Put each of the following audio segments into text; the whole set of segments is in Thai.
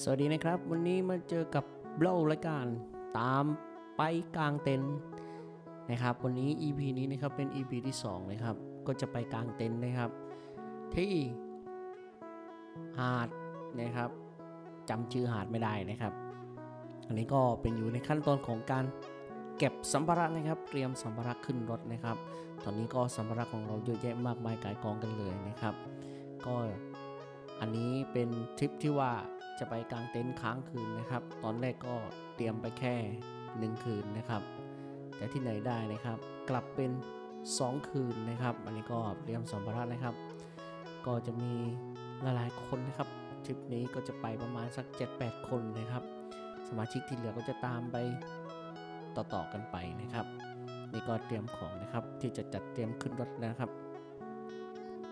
สวัสดีนะครับ วันนี้มาเจอกับเล่ารายการตามไปกลางเต็นนะครับ วันนี้ EP นี้นะครับเป็น EP ที่2นะครับ ก็จะไปกลางเต็นนะครับ ที่หาดนะครับจำชื่อหาดไม่ได้นะครับ อันนี้ก็เป็นอยู่ในขั้นตอนของการเก็บสัมภาระนะครับ เตรียมสัมภาระขึ้นรถนะครับ ตอนนี้ก็สัมภาระของเราเยอะแยะมากมายกายกองกันเลยนะครับ ก็อันนี้เป็นทริปที่ว่า จะไปกางเต็นท์ค้างคืนนะครับ ตอนแรกก็เตรียมไปแค่หนึ่งคืนนะครับ แต่ที่ไหนได้นะครับ กลับเป็น 2 คืนนะครับ อันนี้ก็เตรียมสัมภาระนะครับ ก็จะมีหลายๆคนนะครับทริปนี้ก็จะไปประมาณสัก 7-8 คนนะครับ สมาชิกที่เหลือก็จะตามไปต่อๆกันไปนะครับนี่ก็เตรียมของนะครับที่จะจัดเตรียมขึ้นรถแล้วครับ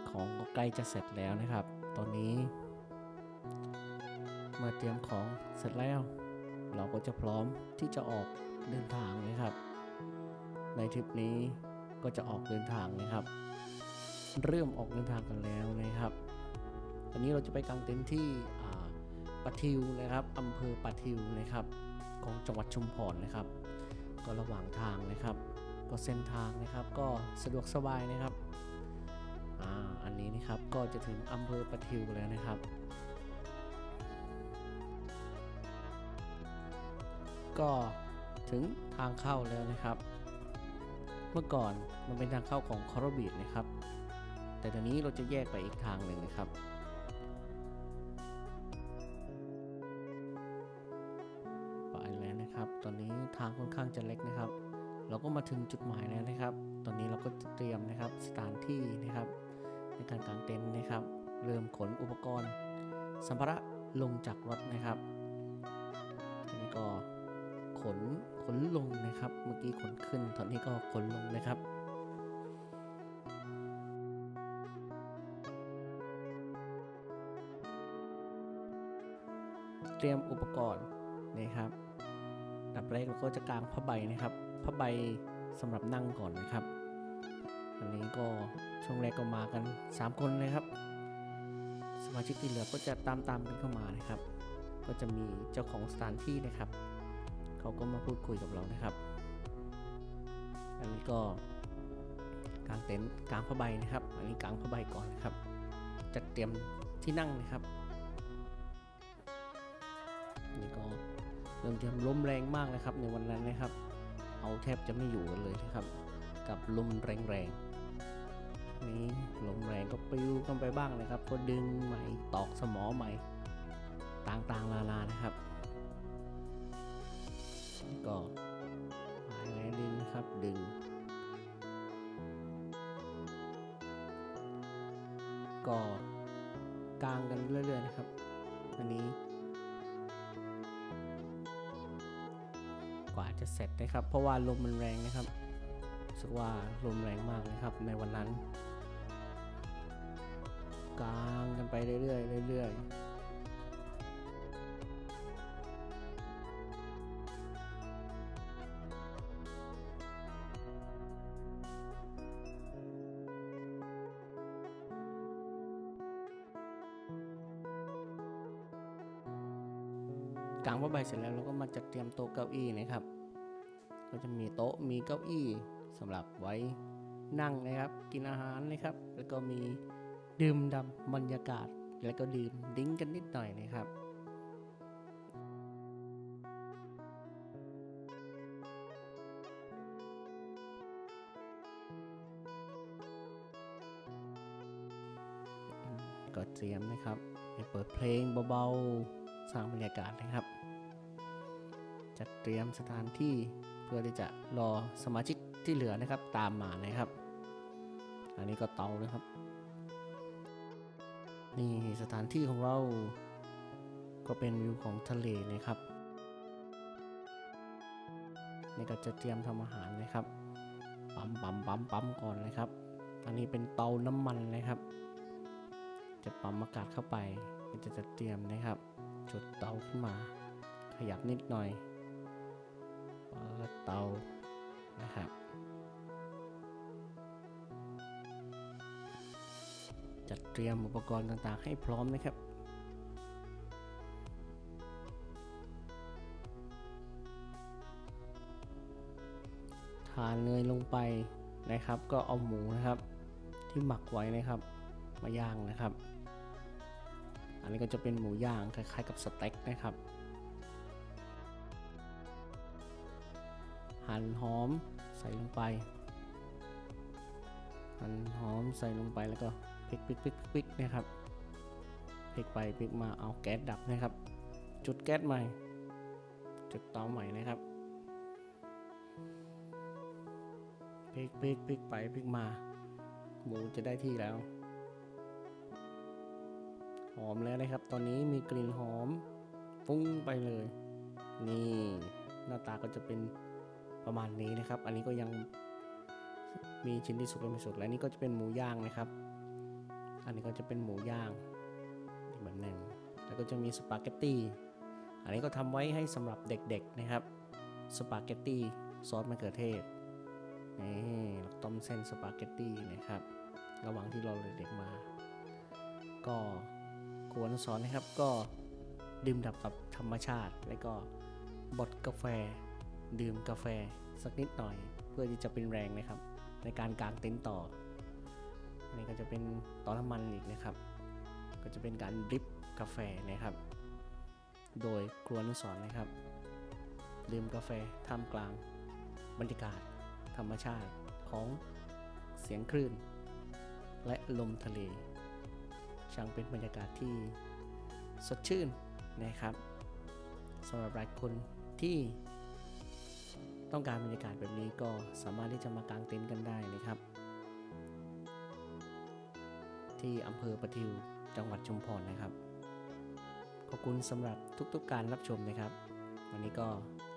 ของก็ใกล้จะเสร็จแล้วนะครับ ตอนนี้ เมื่อเตรียมของเสร็จแล้ว เราก็จะพร้อมที่จะออกเดินทางนะครับ ในทริปนี้ก็จะออกเดินทางนะครับ เริ่มออกเดินทางกันแล้วนะครับตอนนี้เราจะไปกางเต็นท์ที่ปะทิวนะครับอำเภอปะทิวนะครับ ของจังหวัดชุมพรนะครับ ก็ระหว่างทางนะครับ ก็เส้นทางนะครับก็สะดวกสบายนะครับอ่าอันนี้นะครับก็จะถึงอำเภอปะทิวแล้วนะครับ ก็ถึงทางเข้าแล้วนะครับ เมื่อก่อนมันเป็นทางเข้าของคอร์บีดนะครับ แต่ตอนนี้เราจะแยกไปอีกทางหนึ่งนะครับไปแล้วนะครับ ตอนนี้ทางค่อนข้างจะเล็กนะครับ เราก็มาถึงจุดหมายแล้วนะครับ ตอนนี้เราก็เตรียมนะครับสถานที่นะครับ ในการกางเต็นท์นะครับ เริ่มขนอุปกรณ์ สัมภาระลงจากรถนะครับทีนี้ก็ ขนขนลงนะครับ เมื่อกี้ขนขึ้นตอนนี้ก็ขนลงนะครับเตรียมอุปกรณ์นะครับดับแรกเราก็จะกางผ้าใบนะครับผ้าใบสำหรับนั่งก่อนนะครับ อันนี้ก็ช่วงแรกก็มากัน 3 คนเลยครับ สมาชิกที่เหลือก็จะตามตามกันเข้ามานะครับ ก็จะมีเจ้าของสถานที่นะครับ เขาก็มาพูดคุยกับเรานะครับอันนี้ก็กางเต็นท์กางผ้าใบนะครับ อันนี้กางผ้าใบก่อนนะครับ จัดเตรียมที่นั่งนะครับนี่ก็เริ่มจะลมแรงมากนะครับ ในวันนั้นนะครับ เอาแทบจะไม่อยู่กันเลยนะครับ กับลมแรงๆนี่ลมแรงก็ปลิวกันไปบ้างนะครับ ก็ดึงใหม่ตอกสมอใหม่ต่างๆลาลานะครับ ดึง ก็กลางกันเรื่อยๆนะครับ อันนี้ กว่าจะเสร็จนะครับ เพราะว่าลมมันแรงนะครับรู้สึกว่าลมแรงมากนะครับ ในวันนั้น กลางกันไปเรื่อยๆเรื่อยๆ กางผ้าใบเสร็จแล้วเราก็มาจัดเตรียมโต๊ะเก้าอี้นะครับ ก็จะมีโต๊ะมีเก้าอี้สำหรับไว้นั่งนะครับ กินอาหารนะครับ แล้วก็มีดื่มดำบรรยากาศ แล้วก็ดื่มดิ้งกันนิดหน่อยนะครับก็เตรียมนะครับเปิดเพลงเบาๆ สร้างบรรยากาศนะครับ จัดเตรียมสถานที่เพื่อที่จะรอสมาชิกที่เหลือนะครับตามมานะครับ อันนี้ก็เตานะครับ นี่สถานที่ของเราก็เป็นวิวของทะเลนะครับนี่ก็จะเตรียมทำอาหารนะครับปั๊มปั๊มปั๊มปั๊มก่อนนะครับ อันนี้เป็นเตาน้ำมันนะครับ จะปั๊มอากาศเข้าไปก็จะจะเตรียมนะครับ จุดเตาขึ้นมา ขยับนิดหน่อย เตานะครับ จัดเตรียมอุปกรณ์ต่างๆ ให้พร้อมนะครับทานเนยลงไปนะครับ ก็เอาหมูนะครับ ที่หมักไว้นะครับ มาย่างนะครับ อันนี้ก็จะเป็นหมูย่างคล้ายๆกับสเต็กนะครับ หั่นหอมใส่ลงไป หั่นหอมใส่ลงไปแล้วก็พลิกพลิกพลิกพลิกนะครับพลิกไปพลิกมาเอาแก๊สดับนะครับ จุดแก๊สใหม่ จุดเตาใหม่นะครับพลิกพลิกพลิกไปพลิกมาหมูจะได้ที่แล้ว หอมแล้วนะครับ ตอนนี้มีกลิ่นหอมฟุ้งไปเลย นี่หน้าตาก็จะเป็น ประมาณนี้นะครับ อันนี้ก็ยังมีชิ้นที่สุกและไม่สุกและนี่ก็จะเป็นหมูย่างนะครับ อันนี้ก็จะเป็นหมูย่างอีกแบบหนึ่งแล้วก็จะมีสปาเกตตี้อันนี้ก็ทำไว้ให้สำหรับเด็กๆนะครับสปาเกตตี้ซอสมะเขือเทศนี่เราต้มเส้นสปาเกตตี้นะครับ ระหว่างที่เราเด็กๆมา ก็ครัวนุสรณ์นะครับก็ดื่มดับกับธรรมชาติ แล้วก็บดกาแฟ ดื่มกาแฟสักนิดหน่อย เพื่อที่จะเป็นแรงนะครับ ในการกางเต็นท์ต่อ อันนี้ก็จะเป็นต่อน้ำมันอีกนะครับ ก็จะเป็นการดริปกาแฟนะครับ โดยครัวนุสรณ์นะครับ ดื่มกาแฟท่ามกลางบรรยากาศ ธรรมชาติของเสียงคลื่น และลมทะเล ช่างเป็นบรรยากาศที่สดชื่นนะครับสำหรับหลายคนที่ ต้องการบรรยากาศแบบนี้ก็สามารถที่จะมากางเต็นท์กันได้นะครับ ที่อำเภอประทิวจังหวัดชุมพรนะครับ ขอบคุณสำหรับทุกๆการรับชมนะครับ วันนี้ก็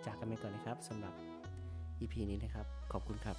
จากกันไปก่อนนะครับสำหรับ EP นี้นะครับ ขอบคุณครับ